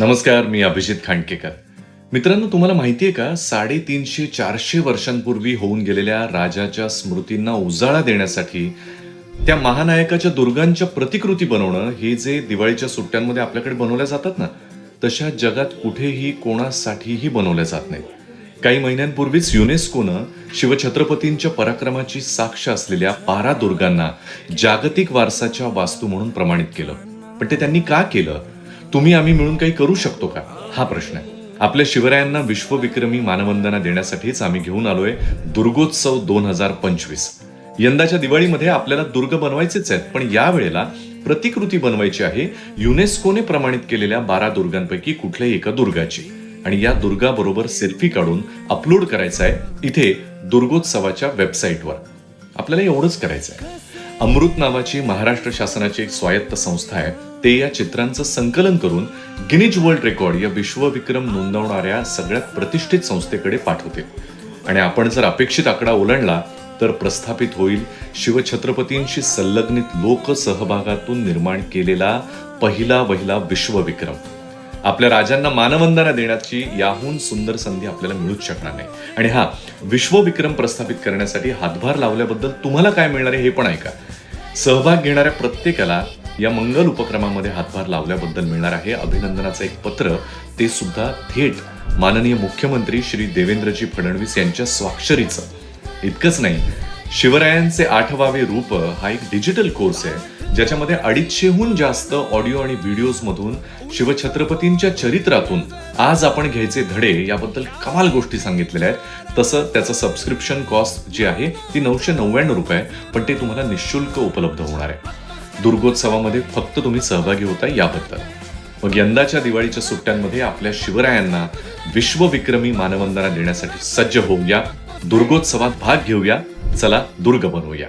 नमस्कार मी अभिजित खांडकेकर. मित्रांनो तुम्हाला माहितीये का? साडेतीनशे चारशे वर्षांपूर्वी होऊन गेलेल्या राजाच्या स्मृतींना उजाळा देण्यासाठी त्या महानायकाच्या दुर्गांच्या प्रतिकृती बनवणं हे जे दिवाळीच्या सुट्ट्यांमध्ये आपल्याकडे बनवल्या जातात ना तशा जगात कुठेही कोणासाठीही बनवल्या जात नाहीत. काही महिन्यांपूर्वीच युनेस्कोनं शिवछत्रपतींच्या पराक्रमाची साक्ष असलेल्या बारा दुर्गांना जागतिक वारसाच्या वास्तू म्हणून प्रमाणित केलं. पण ते त्यांनी का केलं? तुम्ही आम्ही मिळून काही करू शकतो का? हा प्रश्न आहे. आपल्या शिवरायांना विश्वविक्रमी मानवंदना देण्यासाठीच आम्ही घेऊन आलोय दुर्गोत्सव दोन हजार पंचवीस. यंदाच्या दिवाळीमध्ये आपल्याला दुर्ग बनवायचेच आहेत पण या वेळेला प्रतिकृती बनवायची आहे युनेस्कोने प्रमाणित केलेल्या बारा दुर्गांपैकी कुठल्याही एका दुर्गाची. आणि या दुर्गाबरोबर सेल्फी काढून अपलोड करायचा आहे इथे दुर्गोत्सवाच्या वेबसाईटवर. आपल्याला एवढंच करायचं आहे. अमृत नावाची महाराष्ट्र शासनाची एक स्वायत्त संस्था आहे. ते या चित्रांचं संकलन करून गिनीज वर्ल्ड रेकॉर्ड या विश्वविक्रम नोंदवणाऱ्या सगळ्यात प्रतिष्ठित संस्थेकडे पाठवते. आणि आपण जर अपेक्षित आकडा ओलांडला तर प्रस्थापित होईल शिवछत्रपतींशी संलग्नित लोकसहभागातून निर्माण केलेला पहिला वहिला विश्वविक्रम. आपल्या राजांना मानवंदना देण्याची याहून सुंदर संधी आपल्याला मिळूच शकणार नाही. आणि हा विश्वविक्रम प्रस्थापित करण्यासाठी हातभार लावल्याबद्दल तुम्हाला काय मिळणार आहे हे पण ऐका. सहभाग घेणाऱ्या प्रत्येकाला या मंगल उपक्रमामध्ये हातभार लावल्याबद्दल मिळणार आहे. अभिनंदनाचं एक पत्र ते सुद्धा थेट माननीय मुख्यमंत्री श्री देवेंद्रजी फडणवीस यांच्या स्वाक्षरीचं. इतकंच नाही शिवरायांचे आठवावे रूप हा एक डिजिटल कोर्स आहे. ज्याच्यामध्ये अडीचशेहून जास्त ऑडिओ आणि व्हिडिओज मधून शिवछत्रपतींच्या चरित्रातून आज आपण घ्यायचे धडे याबद्दल कमाल गोष्टी सांगितलेल्या आहेत. तसं त्याचं सबस्क्रिप्शन कॉस्ट जी आहे ती नऊशे नव्याण्णव रुपये पण ते तुम्हाला निशुल्क उपलब्ध होणार आहे. दुर्गोत्सवामध्ये फक्त तुम्ही सहभागी होता याबद्दल. मग यंदाच्या दिवाळीच्या सुट्ट्यांमध्ये आपल्या शिवरायांना विश्वविक्रमी मानवंदना देण्यासाठी सज्ज होऊया दुर्गोत्सवात भाग घेऊया चला दुर्ग बनवूया.